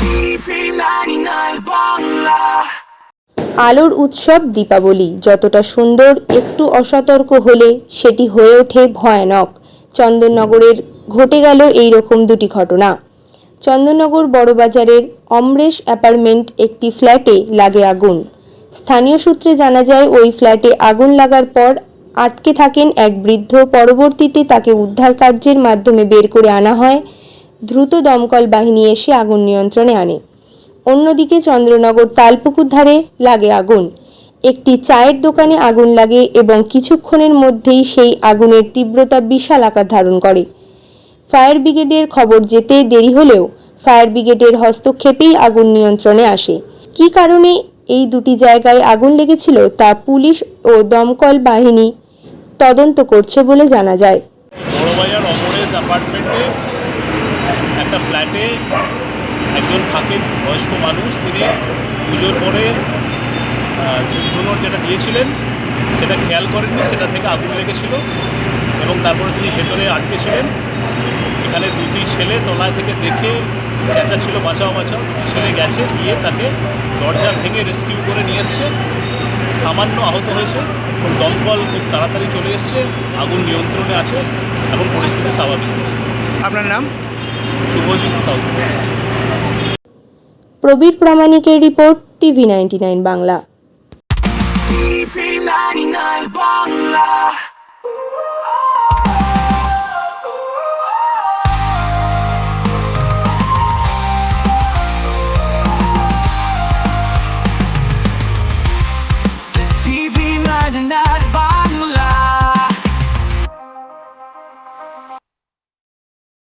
TV 99 Bangla আলোর উৎসব দীপাবলি। যতটা সুন্দর, একটু অসতর্ক হলে সেটি হয়ে ওঠে ভয়ানক। চন্দননগরের ঘটে গেল এই রকম দুটি ঘটনা। চন্দননগর বড়বাজারের অমরেশ অ্যাপার্টমেন্ট একটি ফ্ল্যাটে লাগে আগুন। স্থানীয় সূত্রে জানা যায়, ওই ফ্ল্যাটে আগুন লাগার পর আটকে থাকেন এক বৃদ্ধ। পরবর্তীতে তাকে উদ্ধার কার্যের মাধ্যমে বের করে আনা হয়। দ্রুত দমকল বাহিনী এসে আগুন নিয়ন্ত্রণে আনে। অন্যদিকে চন্দ্রনগর তালপুকুর ধারে লাগে আগুন। একটি চায়ের দোকানে আগুন লাগে এবং কিছুক্ষণের মধ্যেই সেই আগুনের তীব্রতা বিশাল আকার ধারণ করে। ফায়ার ব্রিগেডের খবর যেতে দেরি হলেও ফায়ার ব্রিগেডের হস্তক্ষেপেই আগুন নিয়ন্ত্রণে আসে। কী কারণে এই দুটি জায়গায় আগুন লেগেছিল তা পুলিশ ও দমকল বাহিনী তদন্ত করছে বলে জানা যায়। ফ্ল্যাটে একজন থাকেন বয়স্ক মানুষ, তিনি পুজোর পরে ধুনোর যেটা দিয়েছিলেন, সেটা খেয়াল করেননি, সেটা থেকে আগুন লেগেছিল এবং তারপরে তিনি ভেতরে আটকে ছিলেন। এখানে দুটি ছেলে তলায় থেকে দেখে চেঁচা ছিল, বাঁচাও বাঁচাও ছেলে গেছে, গিয়ে তাকে দরজা ভেঙে রেস্কিউ করে নিয়ে এসছে। সামান্য আহত হয়েছে, এবং দমকল খুব তাড়াতাড়ি চলে এসছে, আগুন নিয়ন্ত্রণে আছে, এবং পরিস্থিতি স্বাভাবিক। আপনার নাম? প্রবীর প্রামাণিকের রিপোর্ট টিভি নাইনটি 99 বাংলা।